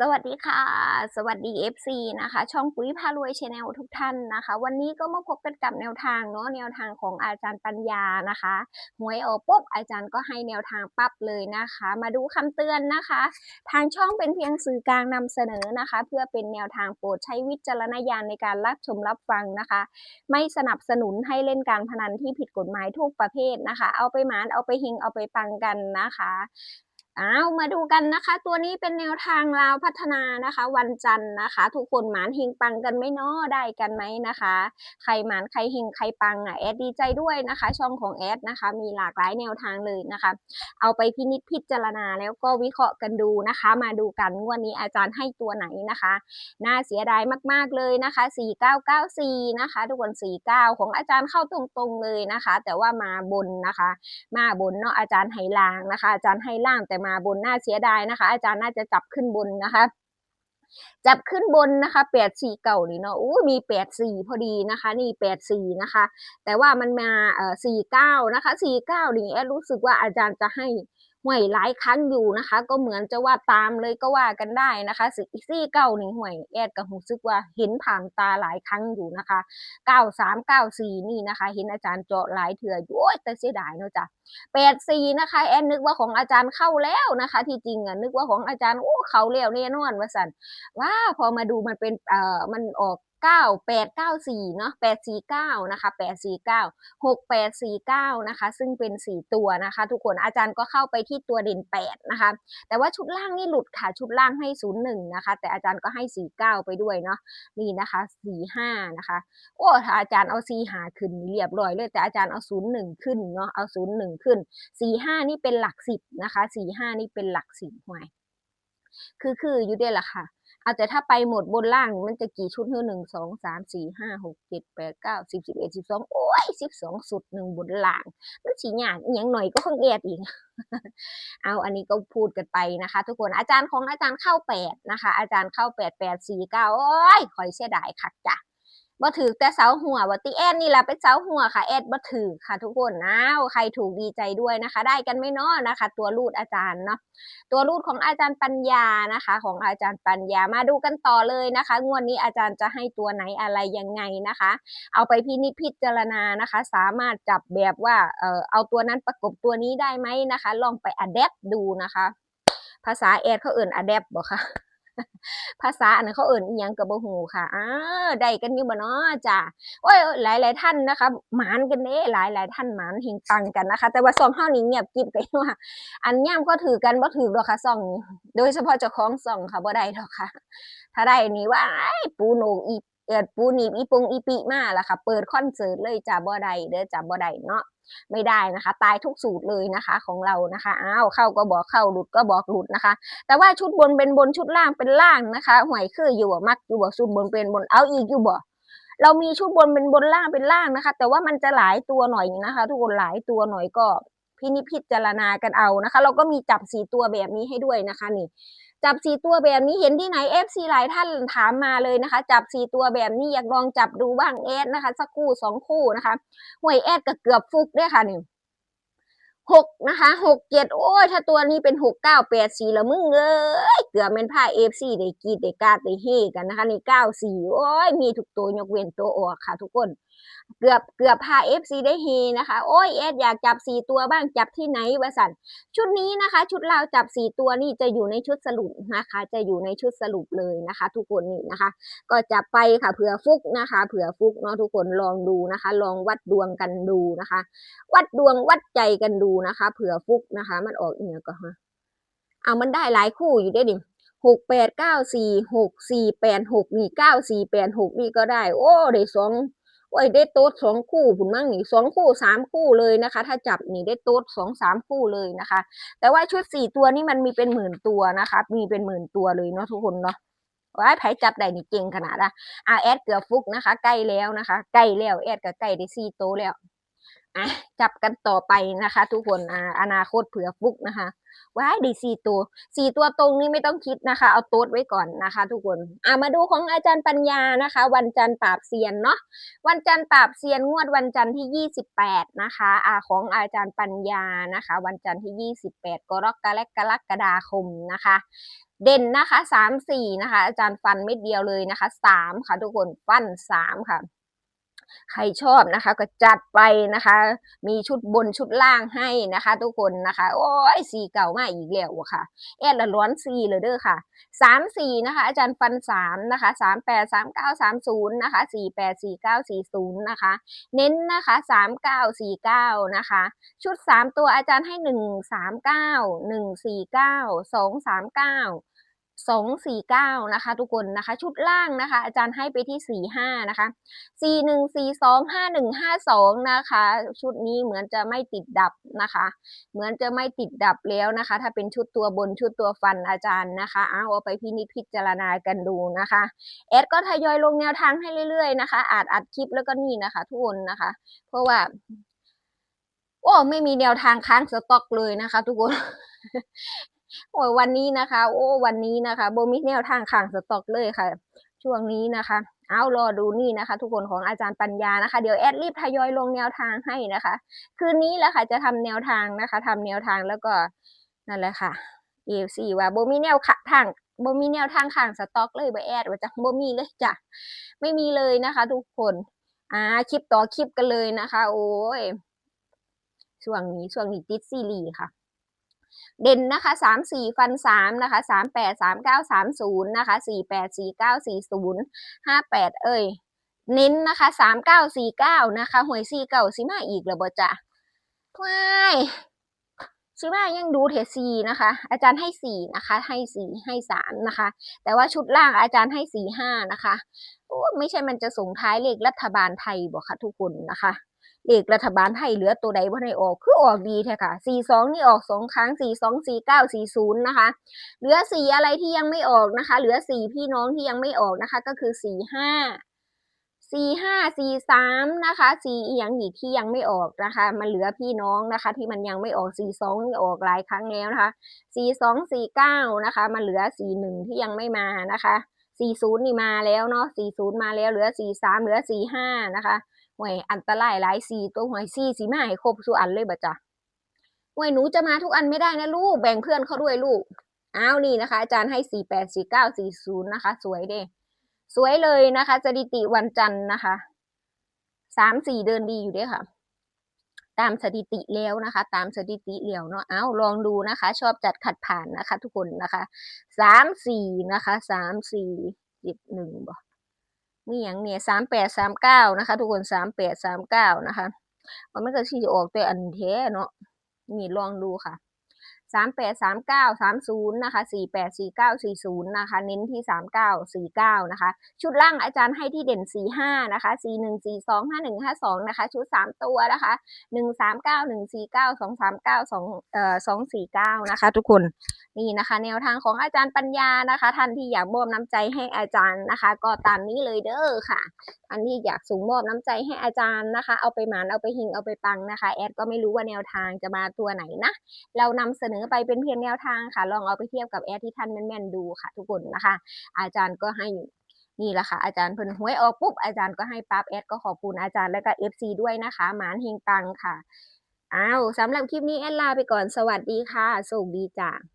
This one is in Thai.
สวัสดีค่ะ สวัสดี FC นะคะ ช่องปุ๋ยพารวยชแนลทุกท่านนะคะ วันนี้ก็มาพบกันกับแนวทางเนาะแนวทางของอาจารย์ปัญญานะคะหวยออกปุ๊บอาจารย์ก็ให้แนวทางปั๊บเลยนะคะ มาดูคำเตือนนะคะ ทางช่องเป็นเพียงสื่อกลางนำเสนอนะคะ เพื่อเป็นแนวทางโปรดใช้วิจารณญาณในการรับชมรับฟังนะคะ ไม่สนับสนุนให้เล่นการพนันที่ผิดกฎหมายทุกประเภทนะคะ เอาไปหมานเอาไปเฮงเอาไปปังกันนะคะ เอามาดูกันนะคะ ตัวนี้เป็นแนวทางลาวพัฒนานะคะ วันจันทร์นะคะ ทุกคนหมานเฮงปังกันไหมเนาะได้กันไหมนะคะ ใครหมานใครเฮงใครปังอะแอดดีใจด้วยนะคะ ช่องของแอดนะคะ มีหลากหลายแนวทางเลยนะคะ เอาไปพินิจพิจารณาแล้วก็วิเคราะห์กันดูนะคะ มาดูกันงวันนี้อาจารย์ให้ตัวไหนนะคะน่าเสียดายมากๆเลยนะคะ 4994 นะคะ ทุกคน 49 ของอาจารย์เข้าตรงๆเลยนะคะ แต่ว่ามาบนนะคะ มาบนเนาะอาจารย์ให้ล่างนะคะ อาจารย์ให้ล่างแต่มาบนน่าเสียดายนะคะ อาจารย์น่าจะจับขึ้นบนนะคะ จับขึ้นบนนะคะแปดสี่เก่านี่เนาะอู้มีแปดสี่พอดีนะคะ นี่แปดสี่นะคะ แต่ว่ามันมาเอ่อสี่เก้านะคะสี่เก้านี่แอดรู้สึกว่าอาจารย์จะให้ ห่วยหลายครั้งอยู่นะคะ ก็เหมือนจะว่าตามเลยก็ว่ากันได้นะคะสี่สี่เก้าหนี่งห่วยแอดก็รู้สึกว่าเห็นผ่านตาหลายครั้งอยู่นะคะเก้าสามเก้าสี่นี่นะคะ เห็นอาจารย์เจาะหลายเถื่ออยู่โอ้ยแต่เสียดายเนาะจ้ะแปดสี่นะคะแอนนึกว่าของอาจารย์เข้าแล้วนะคะ ที่จริงอะนึกว่าของอาจารย์โอ้เขาแล้วแน่นอนว่าสันว้าพอมาดูมันเป็นเอ่อมันออก เก้าแปดเก้าสี่เนาะแปดสี่เก้านะคะแปดสี่เก้าหกแปดสี่เก้านะคะซึ่งเป็นสี่ตัวนะคะ ทุกคนอาจารย์ก็เข้าไปที่ตัวเด่นแปดนะคะแต่ว่าชุดล่างนี่หลุดค่ะชุดล่างให้ศูนย์หนึ่งนะคะแต่อาจารย์ก็ให้สี่เก้าไปด้วยเนาะนี่นะคะสี่ห้านะคะโอ้ถ้าอาจารย์เอาซีหาขึ้นเรียบร้อยเลยแต่อาจารย์เอาศูนย์หนึ่งขึ้นเนาะเอาศูนย์หนึ่งขึ้นสี่ห้านี่เป็นหลักสิบนะคะสี่ห้านี่เป็นหลักสิบหวยคือคืออยู่ได้ละค่ะ อาแต่ถ้าไปหมดบนล่างมันจะกี่ชุดเท่าหนึ่งสองสามสี่ห้าหกเจ็ดแปดเก้าสิบสิบเอ็ดสิบสองโอ้ยสิบสองสุดหนึ่งบนล่าง มันสียากอย่างหน่อยก็คงแอดอีก เอาอันนี้ก็พูดกันไปนะคะ ทุกคนอาจารย์ของอาจารย์เข้าแปดนะคะ อาจารย์เข้าแปดแปดสี่เก้าโอ้ยคอยเสียดายค่ะจ้ะ บ่ถือแต่เสาหัววัติแอดนี่แหละเป็นเสาหัวค่ะแอดบ่ถือค่ะ ทุกคนนะใครถูกดีใจด้วยนะคะ ได้กันไม่น้อนะคะ ตัวรูดอาจารย์เนาะตัวรูดของอาจารย์ปัญญานะคะ ของอาจารย์ปัญญามาดูกันต่อเลยนะคะ งวดนี้อาจารย์จะให้ตัวไหนอะไรยังไงนะคะ เอาไปพินิจพิจารณานะคะ สามารถจับแบบว่าเออเอาตัวนั้นประกบตัวนี้ได้ไหมนะคะ ลองไปอัดแอปดูนะคะ ภาษาแอดเขาเอิ่นอัดแอปบ่ค่ะ ภาษาอันนั้นเขาเอิ่นอีหยังกับบ่หูค่ะอ้าได้กันอยู่บ่เนาะจ้ะโอ้ยหลายหลายท่านนะคะหมานกันเด้หลายหลายท่านหมานเฮงตังกันนะคะ แต่ว่าซองเฮานี้เงียบกิบกันว่า อันย่ำก็ถือกันบ่ถือดอกค่ะซองนี้ โดยเฉพาะเจ้าของซองค่ะบ่ได้ดอกค่ะ ถ้าได้นี่ว่าปูโหนกอี เอิดปูนีอีปงอีปิมาล่ะค่ะ เปิดคอนเสิร์ตเลยจ้ะบ่ได้เด้อจ้ะบ่ได้เนาะไม่ได้นะคะ ตายทุกสูตรเลยนะคะของเรานะคะอ้าวเข้าก็บอกเข้าหลุดก็บอกหลุดนะคะ แต่ว่าชุดบนเป็นบนชุดล่างเป็นล่างนะคะหวยคืออยู่บ่มักอยู่บ่ชุดบนเป็นบนเอาอีกอยู่บ่เรามีชุดบนเป็นบนล่างเป็นล่างนะคะ แต่ว่ามันจะหลายตัวหน่อยนะคะ ทุกคนหลายตัวหน่อยก็พินิพิจารณากันเอานะคะ เราก็มีจับสีตัวแบบนี้ให้ด้วยนะคะนี่ จับสี่ตัวแบบนี้เห็นที่ไหน FC หลายท่านถามมาเลยนะคะ จับสี่ตัวแบบนี้อยากลองจับดูบ้างเอสนะคะ สักคู่สองคู่นะคะหวยเอสก็เกือบฟุกด้วยค่ะนี่ หกนะคะหกเจ็ดโอ้ยถ้าตัวนี้เป็นหกเก้าแปดสี่ละมึงเอ้ยเกือบเป็นผ้าเอฟซีได้กีดได้กาดได้เฮกันนะคะในเก้าสี่โอ้ยมีทุกตัวยกเว้นตัวออกค่ะ ทุกคน เกือบเกือบพาเอฟซีได้เฮนะคะ โอ้ยแอดอยากจับสี่ตัวบ้างจับที่ไหนวะสันชุดนี้นะคะ ชุดเราจับสี่ตัวนี่จะอยู่ในชุดสรุปนะคะ จะอยู่ในชุดสรุปเลยนะคะ ทุกคนนี่นะคะ ก็จับไปค่ะเผื่อฟุกนะคะ เผื่อฟุกเนาะทุกคนลองดูนะคะ ลองวัดดวงกันดูนะคะ วัดดวงวัดใจกันดูนะคะเผื่อฟุกนะคะ มันออกอีกอย่างก็ฮะเอามันได้หลายคู่อยู่ได้ดิหกแปดเก้าสี่หกสี่แปดหกนี่เก้าสี่แปดหกนี่ก็ได้ โอ้ได้สองโอ้ยได้โต๊ดสองคู่ผุนมั่งนี่สองคู่สามคู่เลยนะคะ ถ้าจับนี่ได้โต๊ดสองสามคู่เลยนะคะ แต่ว่าชุดสี่ตัวนี่มันมีเป็นหมื่นตัวนะคะ มีเป็นหมื่นตัวเลยเนาะทุกคนเนาะว้ายไผจับได้นี่เก่งขนาดละอะแอดเกือบฟุกนะคะ ใกล้แล้วนะคะ ใกล้แล้วแอดก็ใกล้ได้สี่โตวแล้ว อะจับกันต่อไปนะคะ ทุกคนอ่าอนาคตเผื่อฟุกนะคะว้ายด้สี่ตัวสี่ตัวตรงนี้ไม่ต้องคิดนะคะ เอาโต๊ดไว้ก่อนนะคะ ทุกคนอะมาดูของอาจารย์ปัญญานะคะ วันจันทร์ปราบเซียนเนาะวันจันทร์ปราบเซียนงวดวันจันทร์ที่28นะคะอาของอาจารย์ปัญญานะคะ วันจันทร์ที่28กรกฎาคมนะคะ เด่นนะคะสามสี่นะคะ อาจารย์ฟันเม็ดเดียวเลยนะคะสามค่ะ ทุกคนฟันสามค่ะ ใครชอบนะคะ ก็จัดไปนะคะ มีชุดบนชุดล่างให้นะคะ ทุกคนนะคะ โอ้ยสีเก่ามาอีกแล้วะค่ะ แอดละร้อนสีเลยเด้อค่ะสามสี่นะคะ อาจารย์ฟันสามนะคะสามแปดสามเก้าสามศูนย์นะคะสี่แปดสี่เก้าสี่ศูนย์นะคะ เน้นนะคะสามเก้าสี่เก้านะคะ ชุดสามตัวอาจารย์ให้หนึ่งสามเก้าหนึ่งสี่เก้าสองสามเก้า สองสี่เก้านะคะ ทุกคนนะคะ ชุดล่างนะคะ อาจารย์ให้ไปที่สี่ห้านะคะสี่หนึ่งสี่สองห้าหนึ่งห้าสองนะคะ ชุดนี้เหมือนจะไม่ติดดับนะคะ เหมือนจะไม่ติดดับแล้วนะคะ ถ้าเป็นชุดตัวบนชุดตัวฟันอาจารย์นะคะเอาเอาไปพินิจพิจารณากันดูนะคะแอดก็ทยอยลงแนวทางให้เรื่อยๆนะคะอาจอัดคลิปแล้วก็นี่นะคะ ทุกคนนะคะ เพราะว่าโอ้ไม่มีแนวทางค้างสต็อกเลยนะคะ ทุกคน โอ้ยวันนี้นะคะ โอ้วันนี้นะคะโบมีแนวทางค้างสต็อกเลยค่ะ ช่วงนี้นะคะ เอารอดูนี่นะคะ ทุกคนของอาจารย์ปัญญานะคะ เดี๋ยวแอดรีบทยอยลงแนวทางให้นะคะ คืนนี้แหละค่ะจะทำแนวทางนะคะทำแนวทางแล้วก็นั่นแหละค่ะ EFC ว่าโบมีแนวทางโบมีแนวทางค้างสต็อกเลยบแอดว่าจะโบมีเลยจ้ะไม่มีเลยนะคะ ทุกคนอ่าคลิปต่อคลิปกันเลยนะคะ โอ้ยช่วงนี้ช่วงนี้ติดซีรีส์ค่ะ เด่นนะคะสามสี่ฟันสามนะคะสามแปดสามเก้าสามศูนย์นะคะสี่แปดสี่เก้าสี่ศูนย์ห้าแปดเอ้ยเน้นนะคะสามเก้าสี่เก้านะคะหวยสี่เก้าสิมาอีกแล้วบ่จ้ะว้ายชิมายังดูเทซีนะคะ อาจารย์ให้สี่นะคะ ให้สี่ให้สามนะคะ แต่ว่าชุดล่างอาจารย์ให้สี่ห้านะคะโอ้ไม่ใช่มันจะส่งท้ายเลขรัฐบาลไทยบอกค่ะทุกคนนะคะ เลขรัฐบาลไทยเหลือตัวใดบ่ได้ออกคือออกดีแท้ค่ะ 42 นี่ออกสองครั้ง 42 49 40 นะคะ เหลือสีอะไรที่ยังไม่ออกนะคะ เหลือสีพี่น้องที่ยังไม่ออกนะคะก็คือ 45 45 43 นะคะสีอีหยังอีกที่ยังไม่ออกนะคะ มันเหลือพี่น้องนะคะ ที่มันยังไม่ออก 42นี่ออกหลายครั้งแล้วนะคะ 42 49 นะคะ มันเหลือ 41 ที่ยังไม่มานะคะ 40 นี่มาแล้วเนาะ40 มาแล้วเหลือ 43 เหลือ 45 นะคะ หวยอันตรายหลายสีตัวหวยซีสีมาให้ครบทุกอันเลยบ่จ้ะหวยหนูจะมาทุกอันไม่ได้นะลูกแบ่งเพื่อนเขาด้วยลูกอ้าวนี่นะคะ อาจารย์ให้สี่แปดสี่เก้าสี่ศูนย์นะคะ สวยเด้สวยเลยนะคะสถิติวันจันทร์นะคะสามสี่เดินดีอยู่เด้ค่ะ ตามสถิติแล้วนะคะ ตามสถิติเลี้ยวเนาะเอาลองดูนะคะ ชอบจัดขัดผ่านนะคะ ทุกคนนะคะสามสี่นะคะสามสี่สิบหนึ่งบ่ มีอย่างเนี่ยสามแปดสามเก้านะคะ ทุกคนสามแปดสามเก้านะคะมันไม่ก็ที่จะออกตัวอันเทเนาะนี่ลองดูค่ะสามแปดสามเก้าสามศูนย์นะคะสี่แปดสี่เก้าสี่ศูนย์นะคะ เน้นที่สามเก้าสี่เก้านะคะ ชุดล่างอาจารย์ให้ที่เด่นสี่ห้านะคะสี่หนึ่งสี่สองห้าหนึ่งห้าสองนะคะ ชุดสามตัวนะคะหนึ่งสามเก้าหนึ่งสี่เก้าสองสามเก้าสองเอ่อสองสี่เก้านะคะ ทุกคน นี่นะคะ แนวทางของอาจารย์ปัญญานะคะท่านที่อยากมอบน้ำใจให้อาจารย์นะคะ ก็ตามนี้เลยเด้อค่ะอันที่อยากส่งมอบน้ำใจให้อาจารย์นะคะ เอาไปหมานเอาไปหิงเอาไปปังนะคะแอดก็ไม่รู้ว่าแนวทางจะมาตัวไหนนะเรานำเสนอไปเป็นเพียงแนวทางค่ะ ลองเอาไปเทียบกับแอดที่ท่านแม่นๆดูค่ะ ทุกคนนะคะ อาจารย์ก็ให้นี่แหละค่ะอาจารย์เพิ่นหวยออกปุ๊บอาจารย์ก็ให้ปั๊บแอดก็ขอบคุณอาจารย์และก็เอฟซีด้วยนะคะหมานเฮงปังค่ะอ้าวสำหรับคลิปนี้แอดลาไปก่อนสวัสดีค่ะสุขดีจ้า